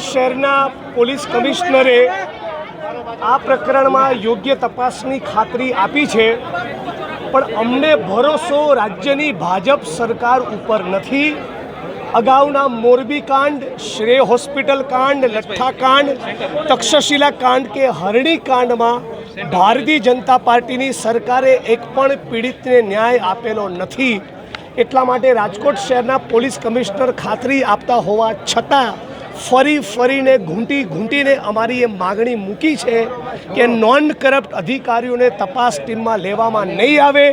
રાજકોટ શહેરના પોલીસ કમિશનરે આ પ્રકરણમાં યોગ્ય તપાસની ખાતરી આપી છે. પણ અમને ભરોસો રાજ્યની ભાજપ સરકાર ઉપર નથી. અગાઉના મોરબી કાંડ શ્રેય હોસ્પિટલ કાંડ, લઠ્ઠા કાંડ, તક્ષશિલા કાંડ કે હરણી કાંડમાં ભારતીય જનતા પાર્ટીની સરકારે એક પણ પીડિતને ન્યાય આપેલો નથી. એટલા માટે રાજકોટ શહેરના પોલીસ કમિશનર ખાતરી આપતા હોવા છતાં ફરી ફરીને ઘૂંટી ઘૂંટીને અમારી એ માગણી મૂકી છે કે નોન કરપ્ટ અધિકારીઓને તપાસ ટીમમાં લેવામાં નહીં આવે,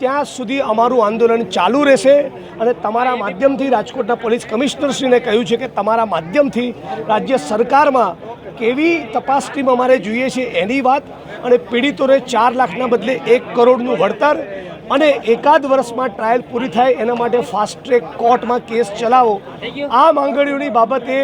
ત્યાં સુધી અમારું આંદોલન ચાલુ રહેશે. અને તમારા માધ્યમથી રાજકોટના પોલીસ કમિશનરશ્રીને કહ્યું છે કે તમારા માધ્યમથી રાજ્ય સરકારમાં કેવી તપાસ ટીમ અમારે જોઈએ છે એની વાત. અને પીડિતોને ચાર લાખના બદલે એક કરોડનું વળતર અને એકાદ વર્ષમાં ટ્રાયલ પૂરી થાય એના માટે ફાસ્ટ ટ્રેક કોર્ટમાં કેસ ચલાવો. આ માંગણીઓની બાબતે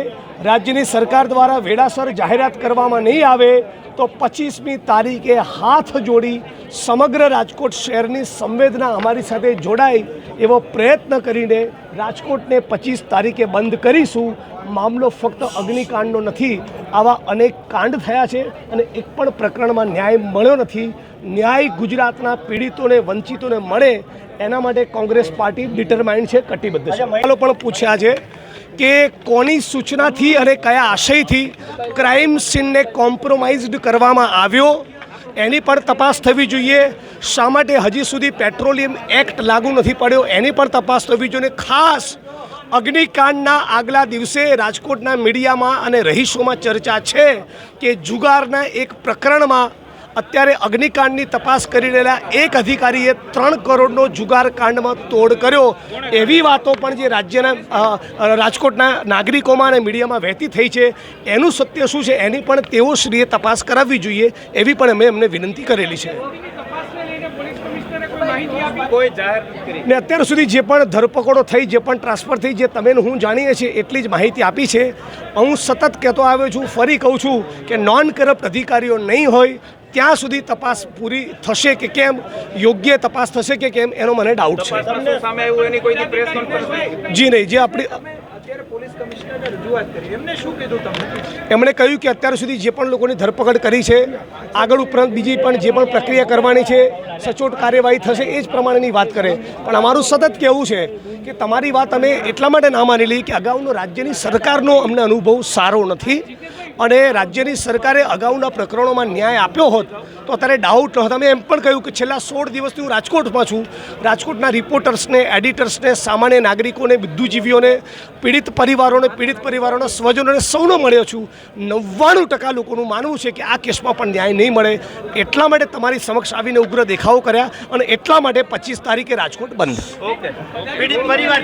રાજ્યની સરકાર દ્વારા વેળાસર જાહેરાત કરવામાં નહીં આવે તો પચીસમી તારીખે હાથ જોડી સમગ્ર રાજકોટ શહેરની સંવેદના અમારી સાથે જોડાય એવો પ્રયત્ન કરીને રાજકોટને પચીસ તારીખે બંધ કરીશું. મામલો ફક્ત અગ્નિકાંડનો નથી આવા અનેક કાંડ થયા છે અને એક પણ પ્રકરણમાં ન્યાય મળ્યો નથી. ન્યાય ગુજરાતના પીડિતોને વંચિતોને મળે એના માટે કોંગ્રેસ પાર્ટી ડિટરમાઇન્ડ છે કટિબદ્ધ છે. પણ પૂછ્યા છે કે કોની સૂચનાથી અને કયા આશયથી ક્રાઇમ સીનને કોમ્પ્રોમાઇઝડ કરવામાં આવ્યો? એની પણ તપાસ થવી જોઈએ. શા માટે હજી સુધી પેટ્રોલિયમ એક્ટ લાગુ નથી પડ્યો? એની પણ તપાસ થવી જોઈએ. ખાસ અગ્નિકાંડના આગલા દિવસે રાજકોટના મીડિયામાં અને રહીશોમાં ચર્ચા છે કે જુગારના એક પ્રકરણમાં અત્યારે અગ્નિકાંડની તપાસ કરી રહેલા એક અધિકારીએ ત્રણ કરોડનો જુગાર કાંડમાં તોડ કર્યો. એવી વાતો પણ જે રાજ્યના રાજકોટના નાગરિકોમાં અને મીડિયામાં વહેતી થઈ છે. એનું સત્ય શું છે? એની પણ તેઓ શ્રીએ તપાસ કરાવવી જોઈએ એવી પણ અમે એમને વિનંતી કરેલી છે. ને અત્યાર સુધી જે પણ ધરપકડો થઈ જે પણ ટ્રાન્સફર થઈ જે તમે હું જાણીએ છીએ એટલી જ માહિતી આપી છે. હું સતત કહેતો આવ્યો છું ફરી કહું છું કે નોન કરપ્ટ અધિકારીઓ નહીં હોય ત્યાં સુધી તપાસ પૂરી થશે કે કેમ યોગ્ય તપાસ થશે કે કેમ એનો મને ડાઉટ છે. જી નહીં જે આપણી અત્યારે પોલીસ કમિશનરે રજૂઆત કરી. એમને શું કીધું તમને? એમણે કહ્યું કે અત્યાર સુધી જે પણ લોકોની ધરપકડ કરી છે આગળ ઉપરાંત બીજી પણ જે પણ પ્રક્રિયા કરવાની છે સચોટ કાર્યવાહી થશે એ જ પ્રમાણેની વાત કરે. પણ અમારું સતત કહેવું છે કે તમારી વાત અમે એટલા માટે ના માની લઈ કે અગાઉનો રાજ્યની સરકારનો અમને અનુભવ સારો નથી. અને રાજ્યની સરકારે અગાઉના પ્રકરણોમાં ન્યાય આપ્યો હોત, તો અત્યારે ડાઉટ ન હોત. અમે એમ પણ કહ્યું કે છેલ્લા સોળ દિવસથી હું રાજકોટમાં છું. રાજકોટના રિપોર્ટર્સને એડિટર્સને સામાન્ય નાગરિકોને, બુદ્ધિજીવીઓને, પીડિત પરિવારોને, પીડિત પરિવારોના સ્વજનોને સૌનો મળ્યો છું. નવ્વાણું ટકા લોકોનું માનવું છે કે આ કેસમાં પણ ન્યાય નહીં મળે. એટલા માટે તમારી સમક્ષ આવીને ઉગ્ર દેખાવો કર્યા અને એટલા માટે પચીસ તારીખે રાજકોટ બંધ. પીડિત પરિવાર